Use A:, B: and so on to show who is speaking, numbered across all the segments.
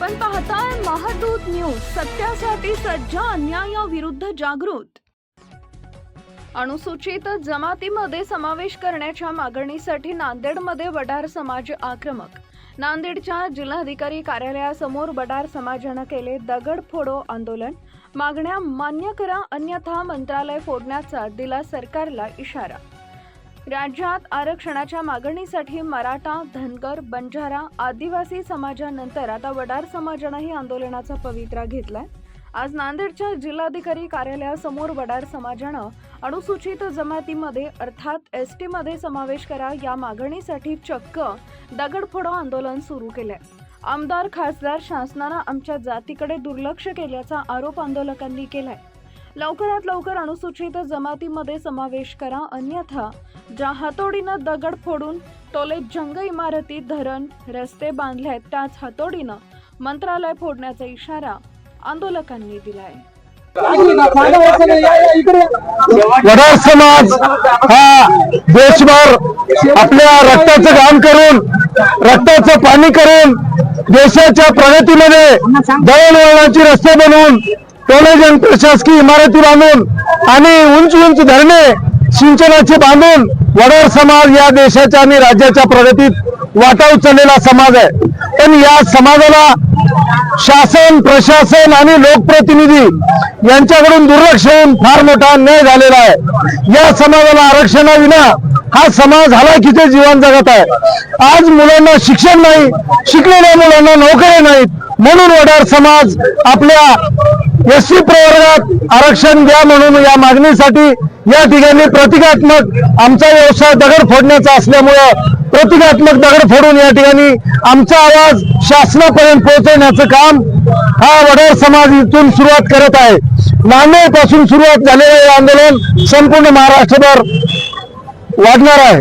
A: आपण पाहताय महादूत न्यूज सत्यासाठी सज्ज अन्यायाविरुद्ध जागृत. अनुसूचित जमातीमध्ये समावेश करण्याच्या मागणीसाठी नांदेडमध्ये वडार समाज आक्रमक. नांदेडच्या जिल्हाधिकारी कार्यालयासमोर वडार समाजानं केले दगड फोडो आंदोलन. मागण्या मान्य करा अन्यथा मंत्रालय फोडण्याचा दिला सरकारला इशारा. राज्यात आरक्षणाच्या मागणीसाठी मराठा धनगर बंजारा आदिवासी समाजानंतर आता वडार समाजानंही आंदोलनाचा पवित्रा घेतलाय. आज नांदेडच्या जिल्हाधिकारी कार्यालयासमोर वडार समाजानं अनुसूचित जमातीमध्ये अर्थात एस टीमध्ये समावेश करा या मागणीसाठी चक्क दगडफोडो आंदोलन सुरू केलंय. आमदार खासदार शासनानं आमच्या जातीकडे दुर्लक्ष केल्याचा आरोप आंदोलकांनी केलाय. लवकरात लवकर अनुसूचित जमातीमध्ये समावेश करा. अन्यथा ज्या हातोडीनं दगड फोडून टोले जंग इमारती धरण रस्ते बांधले आहेत त्याच हातोडीनं मंत्रालय फोडण्याचा इशारा आंदोलकांनी दिलाय.
B: वडार समाज हा देशभर आपल्या रक्ताचं काम करून रक्ताचं पाणी करून देशाच्या प्रगतीमध्ये दळणवळणाची रस्ते बनवून टोलेजन प्रशासकीय इमारती बांधून आणि उंच उंच धरणे सिंचनाचे बांधून वडार समाज या देशाच्या आणि राज्याच्या प्रगतीत वाटा उचललेला समाज आहे. पण या समाजाला शासन प्रशासन आणि लोकप्रतिनिधी यांच्याकडून दुर्लक्ष होऊन फार मोठा अन्याय झालेला आहे. या समाजाला आरक्षणाविना हा समाज हलाखीचे जीवन जगत आहे. आज मुलांना शिक्षण नाही शिकलेल्या मुलांना नोकऱ्या नाहीत म्हणून वडार समाज आपल्या एस सी प्रवर्गात आरक्षण द्या म्हणून या मागणीसाठी या ठिकाणी प्रतिकात्मक आमचा व्यवसाय दगड फोडण्याचा असल्यामुळं प्रतिकात्मक दगड फोडून या ठिकाणी आमचा आवाज शासनापर्यंत पोहोचवण्याचं काम हा वडार समाज इथून सुरुवात करत आहे. नांदेडपासून सुरुवात झालेलं हे आंदोलन संपूर्ण महाराष्ट्रभर वाढणार आहे.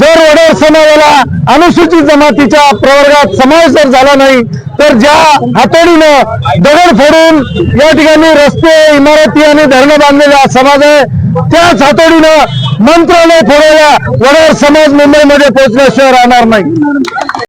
B: जर वडार समाजाला अनुसूचित जमातीच्या प्रवर्गात समावेश जर झाला नाही तर ज्या हातोडीनं दगड फोडून या ठिकाणी रस्ते इमारती आणि धरणं बांधलेला समाज आहे त्याच हातोडीनं मंत्रालय फोडायला वडार समाज मुंबईमध्ये पोहोचल्याशिवाय राहणार नाही.